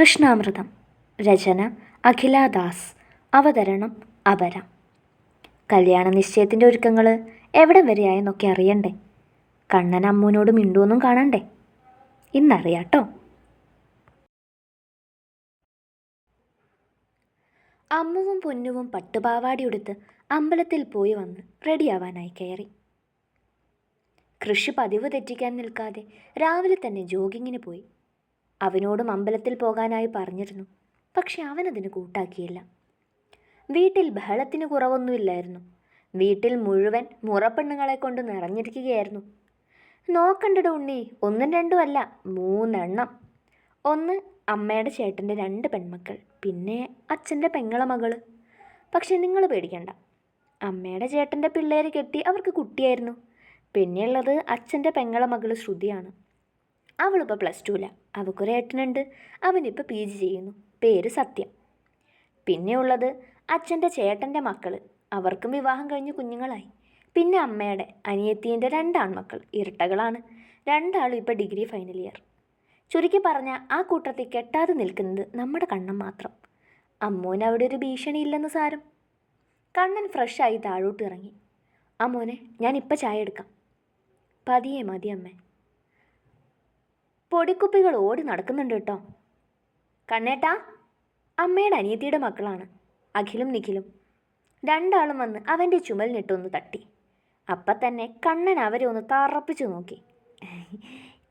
കൃഷ്ണാമൃതം രചന അഖില ദാസ് അവതരണം അപര. കല്യാണ നിശ്ചയത്തിന്റെ ഒരുക്കങ്ങൾ എവിടം വരെയായെന്നൊക്കെ അറിയണ്ടേ? കണ്ണൻ അമ്മൂനോട് മിണ്ടുവൊന്നും കാണണ്ടേ? ഇന്നറിയാട്ടോ. അമ്മുവും പൊന്നുവും പട്ടുപാവാടിയുടുത്ത് അമ്പലത്തിൽ പോയി വന്ന് റെഡിയാവാനായി കയറി. കൃഷി പതിവ് തെറ്റിക്കാൻ നിൽക്കാതെ രാവിലെ തന്നെ ജോഗിങ്ങിന് പോയി. അവനോടും അമ്പലത്തിൽ പോകാനായി പറഞ്ഞിരുന്നു. പക്ഷെ അവനതിന് കൂട്ടാക്കിയില്ല. വീട്ടിൽ ബഹളത്തിന് കുറവൊന്നുമില്ലായിരുന്നു. വീട്ടിൽ മുഴുവൻ മുറപ്പെണ്ണുങ്ങളെ കൊണ്ട് നിറഞ്ഞിരിക്കുകയായിരുന്നു. നോക്കണ്ടട ഉണ്ണി ഒന്നും രണ്ടും അല്ല മൂന്നെണ്ണം. ഒന്ന് അമ്മയുടെ ചേട്ടന്റെ രണ്ട് പെൺമക്കൾ പിന്നെ അച്ഛന്റെ പെങ്ങളെ മകൾ പക്ഷെ നിങ്ങൾ പേടിക്കണ്ട. അമ്മയുടെ ചേട്ടന്റെ പിള്ളേരെ കെട്ടി അവർക്ക് കുട്ടിയായിരുന്നു. പിന്നെയുള്ളത് അച്ഛന്റെ പെങ്ങളെ മകൾ ശ്രുതിയാണ്. അവളിപ്പോൾ പ്ലസ് ടുവില അവൾക്കൊരു ഏട്ടനുണ്ട്. അവനിപ്പോൾ പി ജി ചെയ്യുന്നു. പേര് സത്യം. പിന്നെയുള്ളത് അച്ഛന്റെ ചേട്ടന്റെ മക്കൾ അവർക്കും വിവാഹം കഴിഞ്ഞ് കുഞ്ഞുങ്ങളായി. പിന്നെ അമ്മയുടെ അനിയത്തീന്റെ രണ്ടാൺമക്കൾ. ഇരട്ടകളാണ്. രണ്ടാളും ഇപ്പോൾ ഡിഗ്രി ഫൈനൽ ഇയർ ചുരുക്കി പറഞ്ഞാൽ ആ കൂട്ടത്തിൽ കെട്ടാതെ നിൽക്കുന്നത് നമ്മുടെ കണ്ണൻ മാത്രം. അമ്മോന് അവിടെ ഒരു ഭീഷണി ഇല്ലെന്ന് സാരം. കണ്ണൻ ഫ്രഷായി താഴോട്ട് ഇറങ്ങി. അമ്മോനെ ഞാൻ ചായ എടുക്കാം. പതിയെ മതി അമ്മേ. പൊടിക്കുപ്പികൾ ഓടി നടക്കുന്നുണ്ട് കേട്ടോ. കണ്ണേട്ടാ അമ്മയുടെ അനിയത്തിയുടെ മക്കളാണ്. അഖിലും നിഖിലും. രണ്ടാളും വന്ന് അവന്റെ ചുമലിനിട്ടൊന്ന് തട്ടി. അപ്പം തന്നെ കണ്ണൻ അവരെ ഒന്ന് തറപ്പിച്ചു നോക്കി.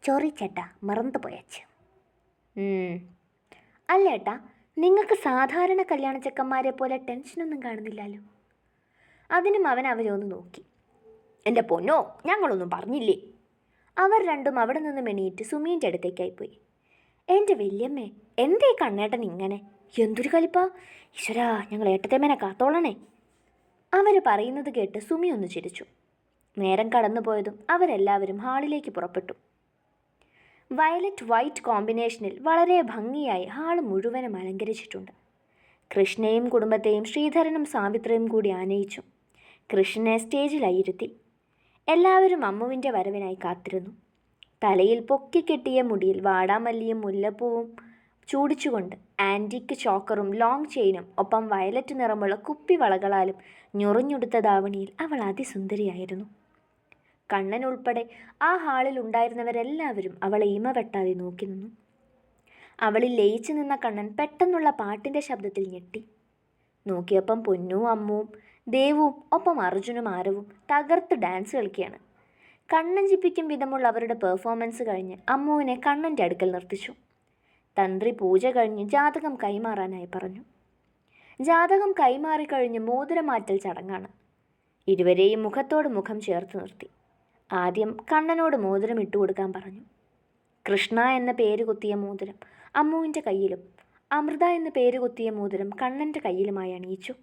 ചൊറിച്ചേട്ടാ മറന്നു പോയച്ച് അല്ല ഏട്ടാ നിങ്ങൾക്ക് സാധാരണ കല്യാണ ചെക്കന്മാരെ പോലെ ടെൻഷനൊന്നും കാണുന്നില്ലല്ലോ. അതിനും അവൻ അവരെ ഒന്ന് നോക്കി. എന്റെ പൊന്നോ ഞങ്ങളൊന്നും പറഞ്ഞില്ലേ? അവർ രണ്ടും അവിടെ നിന്ന് മെണിയിട്ട് സുമീന്റെ അടുത്തേക്കായി പോയി. എന്റെ വല്യമ്മേ എന്തേ കണ്ണേട്ടൻ ഇങ്ങനെ? എന്തൊരു കലിപ്പാ? ഈശ്വരാ ഞങ്ങൾ ഏട്ടത്തേമേനെ കാത്തോളണേ. അവർ പറയുന്നത് കേട്ട് സുമി ഒന്ന് ചിരിച്ചു. നേരം കടന്നുപോയതും അവരെല്ലാവരും ഹാളിലേക്ക് പുറപ്പെട്ടു. വയലറ്റ് വൈറ്റ് കോമ്പിനേഷനിൽ വളരെ ഭംഗിയായി ഹാൾ മുഴുവനും അലങ്കരിച്ചിട്ടുണ്ട്. കൃഷ്ണയും കുടുംബത്തെയും ശ്രീധരനും സാവിത്രിയും കൂടി ആനയിച്ചു. കൃഷ്ണനെ സ്റ്റേജിലായി ഇരുത്തി. എല്ലാവരും അമ്മുവിന്റെ വരവിനായി കാത്തിരുന്നു. തലയിൽ പൊക്കിക്കെട്ടിയ മുടിയിൽ വാടാമല്ലിയും മുല്ലപ്പൂവും ചൂടിച്ചുകൊണ്ട് ആന്റിക്ക് ചോക്കറും ലോങ് ചെയിനും ഒപ്പം വയലറ്റ് നിറമുള്ള കുപ്പി വളകളാലും ഞൊറിഞ്ഞുടുത്ത ധാവണിയിൽ അവൾ അതിസുന്ദരിയായിരുന്നു. കണ്ണൻ ഉൾപ്പെടെ ആ ഹാളിൽ ഉണ്ടായിരുന്നവരെല്ലാവരും അവളെ ഇമ വെട്ടാതെ നോക്കി നിന്നു. അവളിൽ ലയിച്ചു നിന്ന കണ്ണൻ പെട്ടെന്നുള്ള പാട്ടിന്റെ ശബ്ദത്തിൽ ഞെട്ടി. നോക്കിയപ്പം പൊന്നും അമ്മുവും ദേവും ഒപ്പം അർജുനും ആരവും തകർത്ത് ഡാൻസ് കളിക്കുകയാണ്. കണ്ണഞ്ചിപ്പിക്കും വിധമുള്ള അവരുടെ പെർഫോമൻസ് കഴിഞ്ഞ് അമ്മുവിനെ കണ്ണന്റെ അടുക്കൽ നിർത്തിച്ചു. തന്ത്രി പൂജ കഴിഞ്ഞ് ജാതകം കൈമാറാനായി പറഞ്ഞു. ജാതകം കൈമാറിക്കഴിഞ്ഞ് മോതിരമാറ്റൽ ചടങ്ങാണ്. ഇരുവരെയും മുഖത്തോട് മുഖം ചേർത്ത് നിർത്തി. ആദ്യം കണ്ണനോട് മോതിരം ഇട്ടുകൊടുക്കാൻ പറഞ്ഞു. കൃഷ്ണ എന്ന പേര് കുത്തിയ മോതിരം അമ്മുവിന്റെ കയ്യിലും അമൃത എന്ന പേര് കുത്തിയ മോതിരം കണ്ണന്റെ കയ്യിലുമായി അണിയിച്ചു.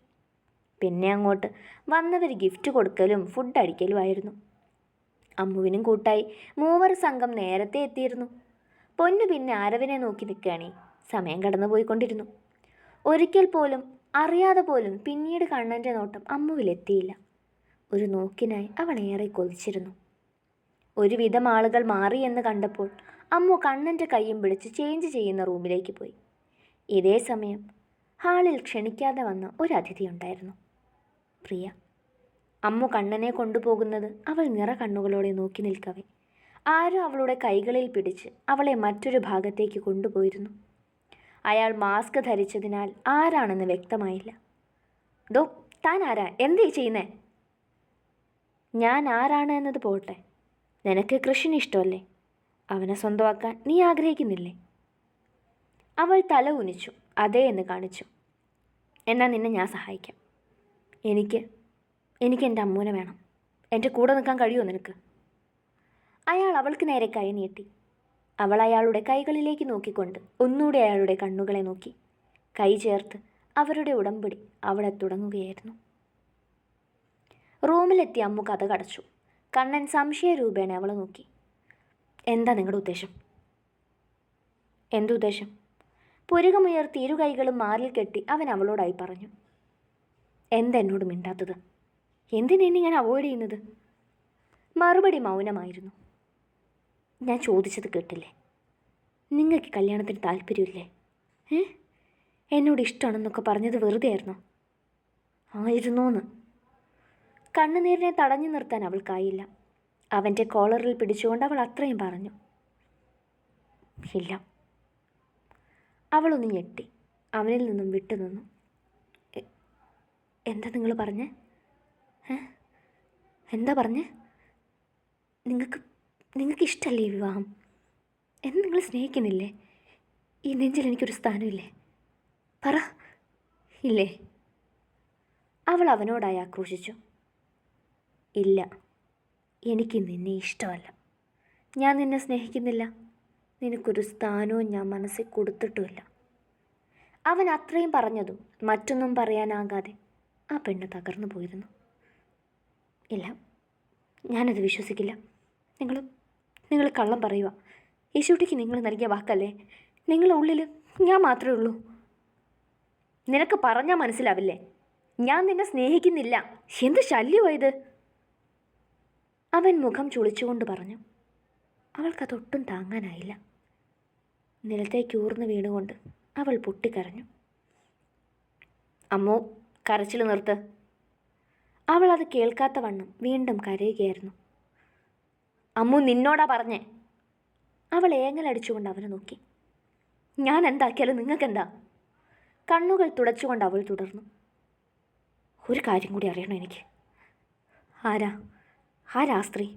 പിന്നെ അങ്ങോട്ട് വന്നവർ ഗിഫ്റ്റ് കൊടുക്കലും ഫുഡ് അടിക്കലുമായിരുന്നു അമ്മുവിനും കൂട്ടായി. മൂവർ സംഘം നേരത്തെ എത്തിയിരുന്നു. പൊന്നു പിന്നെ ആരവിനെ നോക്കി നിൽക്കുകയാണേ. സമയം കടന്നു പോയിക്കൊണ്ടിരുന്നു. ഒരിക്കൽ പോലും അറിയാതെ പോലും പിന്നീട് കണ്ണന്റെ നോട്ടം അമ്മുവിലെത്തിയില്ല ഒരു നോക്കിനായി അവൾ ഏറെ കൊതിച്ചിരുന്നു. ഒരുവിധം ആളുകൾ മാറി എന്ന് കണ്ടപ്പോൾ അമ്മു കണ്ണന്റെ കൈയും പിടിച്ച് ചേഞ്ച് ചെയ്യുന്ന റൂമിലേക്ക് പോയി. ഇതേ സമയം ഹാളിൽ ക്ഷണിക്കാതെ വന്ന ഒരു അതിഥി ഉണ്ടായിരുന്നു. പ്രിയ. അമ്മു കണ്ണനെ കൊണ്ടുപോകുന്നത് അവൾ നിറ കണ്ണുകളോടെ നോക്കി നിൽക്കവേ. ആരും അവളുടെ കൈകളിൽ പിടിച്ച് അവളെ മറ്റൊരു ഭാഗത്തേക്ക് കൊണ്ടുപോയിരുന്നു. അയാൾ മാസ്ക് ധരിച്ചതിനാൽ ആരാണെന്ന് വ്യക്തമായില്ല. ദോ താൻ ആരാ? എന്തേ ചെയ്യുന്നേ? ഞാൻ ആരാണ് എന്നത് പോട്ടെ. നിനക്ക് കൃഷിന് ഇഷ്ടമല്ലേ? അവനെ സ്വന്തമാക്കാൻ നീ ആഗ്രഹിക്കുന്നില്ലേ? അവൾ തല ഉനിച്ചു അതേ എന്ന് കാണിച്ചു. എന്നാൽ നിന്നെ ഞാൻ സഹായിക്കാം. എനിക്ക് എനിക്ക് എന്റെ അമ്മൂനെ വേണം. എന്റെ കൂടെ നിൽക്കാൻ കഴിയുമോ നിനക്ക്? അയാൾ അവൾക്ക് നേരെ കൈ നീട്ടി. അവൾ അയാളുടെ കൈകളിലേക്ക് നോക്കിക്കൊണ്ട് ഒന്നുകൂടി അയാളുടെ കണ്ണുകളെ നോക്കി. കൈ ചേർത്ത് അവരുടെ ഉടമ്പടി അവിടെ തുടങ്ങുകയായിരുന്നു. റൂമിലെത്തി അമ്മു കഥ കടച്ചു. കണ്ണൻ സംശയ രൂപേണ അവളെ നോക്കി. എന്താ നിങ്ങളുടെ ഉദ്ദേശം? എന്തുദ്ദേശം? പുരുകമുയർത്തി ഇരു കൈകളും മാറിൽ കെട്ടി അവൻ അവളോടായി പറഞ്ഞു. എന്താ എന്നോട് മിണ്ടാത്തത്? എന്തിനെന്നെ ഞാൻ അവോയ്ഡ് ചെയ്യുന്നത്? മറുപടി മൗനമായിരുന്നു. ഞാൻ ചോദിച്ചത് കേട്ടില്ലേ? നിങ്ങൾക്ക് കല്യാണത്തിന് താല്പര്യമില്ലേ? ഏ? എന്നോട് ഇഷ്ടമാണെന്നൊക്കെ പറഞ്ഞത് വെറുതെ ആയിരുന്നോ? ആയിരുന്നോന്ന്. കണ്ണുനീരിനെ തടഞ്ഞു നിർത്താൻ അവൾക്കായില്ല. അവന്റെ കോളറിൽ പിടിച്ചുകൊണ്ട് അവൾ അത്രയും പറഞ്ഞു. ഇല്ല. അവളൊന്ന് ഞെട്ടി. അവനിൽ നിന്നും വിട്ടുനിന്നു. എന്താ നിങ്ങൾ പറഞ്ഞേ? എന്താ പറഞ്ഞേ? നിങ്ങൾക്ക് നിങ്ങൾക്ക് ഇഷ്ടമല്ലേ ഈ വിവാഹം? എന്നെ നിങ്ങൾ സ്നേഹിക്കുന്നില്ലേ? ഈ നെഞ്ചിൽ എനിക്കൊരു സ്ഥാനമില്ലേ? പറ. ഇല്ലേ? അവൾ അവനോടായി ആക്രോശിച്ചു. ഇല്ല എനിക്ക് നിന്നെ ഇഷ്ടമല്ല. ഞാൻ നിന്നെ സ്നേഹിക്കുന്നില്ല. നിനക്കൊരു സ്ഥാനവും ഞാൻ മനസ്സിൽ കൊടുത്തിട്ടുമില്ല. അവൻ അത്രയും പറഞ്ഞതും മറ്റൊന്നും പറയാനാകാതെ ആ പെണ്ണ് തകർന്നു പോയിരുന്നു. ഇല്ല ഞാനത് വിശ്വസിക്കില്ല. നിങ്ങൾ നിങ്ങൾ കള്ളം പറയുക. യേശുട്ടിക്ക് നിങ്ങൾ നൽകിയ വാക്കല്ലേ? നിങ്ങളുടെ ഉള്ളിൽ ഞാൻ മാത്രമേ ഉള്ളൂ. നിനക്ക് പറഞ്ഞാൽ മനസ്സിലാവില്ലേ? ഞാൻ നിന്നെ സ്നേഹിക്കുന്നില്ല. എന്ത് ശല്യമായത് അവൻ മുഖം ചുളിച്ചുകൊണ്ട് പറഞ്ഞു. അവൾക്കതൊട്ടും താങ്ങാനായില്ല. നിലത്തേക്ക് ഊർന്നു വീണുകൊണ്ട് അവൾ പൊട്ടിക്കരഞ്ഞു. അമ്മോ കരച്ചിൽ നിർത്ത്. അവൾ അത് കേൾക്കാത്ത വണ്ണം വീണ്ടും കരയുകയായിരുന്നു. അമ്മു നിന്നോടാ പറഞ്ഞേ. അവൾ ഏങ്ങലടിച്ചുകൊണ്ട് അവനെ നോക്കി. ഞാൻ എന്താക്കിയാലും നിങ്ങൾക്കെന്താ? കണ്ണുകൾ തുടച്ചുകൊണ്ട് അവൾ തുടർന്നു. ഒരു കാര്യം കൂടി അറിയണം എനിക്ക്? ആരാ? ആരാ സ്ത്രീ?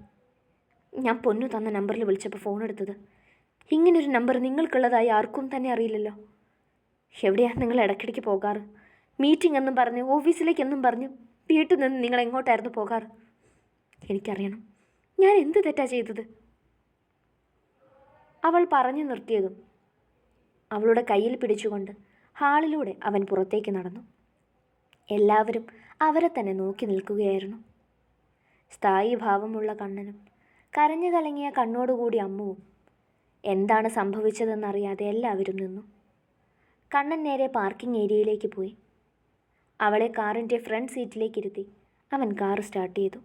ഞാൻ പൊന്നു തന്ന നമ്പറിൽ വിളിച്ചപ്പോൾ ഫോൺ എടുത്തത്. ഇങ്ങനൊരു നമ്പർ നിങ്ങൾക്കുള്ളതായി ആർക്കും തന്നെ അറിയില്ലല്ലോ. എവിടെയാണ് നിങ്ങൾ ഇടയ്ക്കിടയ്ക്ക് പോകാറ്? മീറ്റിംഗ് എന്നും പറഞ്ഞ് ഓഫീസിലേക്കെന്നും പറഞ്ഞ് വീട്ടിൽ നിന്ന് നിങ്ങൾ എങ്ങോട്ടായിരുന്നു പോകാറ്? എനിക്കറിയണം. ഞാൻ എന്ത് തെറ്റാ ചെയ്തത്? അവൾ പറഞ്ഞു നിർത്തിയതും അവളുടെ കയ്യിൽ പിടിച്ചുകൊണ്ട് ഹാളിലൂടെ അവൻ പുറത്തേക്ക് നടന്നു. എല്ലാവരും അവരെ തന്നെ നോക്കി നിൽക്കുകയായിരുന്നു. സ്ഥായി ഭാവമുള്ള കണ്ണനും കരഞ്ഞു കലങ്ങിയ കണ്ണോടുകൂടി അമ്മുവും എന്താണ് സംഭവിച്ചതെന്നറിയാതെ എല്ലാവരും നിന്നു. കണ്ണൻ നേരെ പാർക്കിംഗ് ഏരിയയിലേക്ക് പോയി. അവളെ കാറിന്റെ ഫ്രണ്ട് സീറ്റിലേക്ക് ഇരുത്തി അവൻ കാർ സ്റ്റാർട്ട് ചെയ്തു.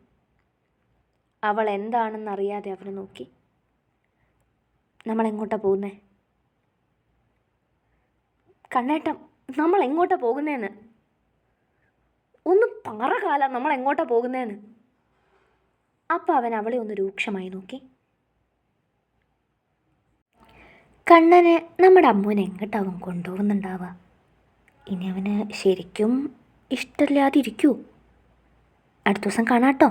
അവൾ എന്താണെന്നറിയാതെ അവനെ നോക്കി. നമ്മൾ എങ്ങോട്ടാ പോകുന്നേ? കണ്ണേട്ടം നമ്മൾ എങ്ങോട്ടാ പോകുന്നേന്ന്? ഒന്ന് പറ കാല നമ്മൾ എങ്ങോട്ടാ പോകുന്നേന്ന്? അപ്പോൾ അവൻ അവളെ ഒന്ന് രൂക്ഷമായി നോക്കി. കണ്ണനെ നമ്മുടെ അമ്മൂനെ എങ്ങോട്ടാവും കൊണ്ടുപോകുന്നുണ്ടാവുക? ഇനി അവന് ശരിക്കും ഇഷ്ടമില്ലാതിരിക്കൂ. അടുത്ത ദിവസം കാണാട്ടോ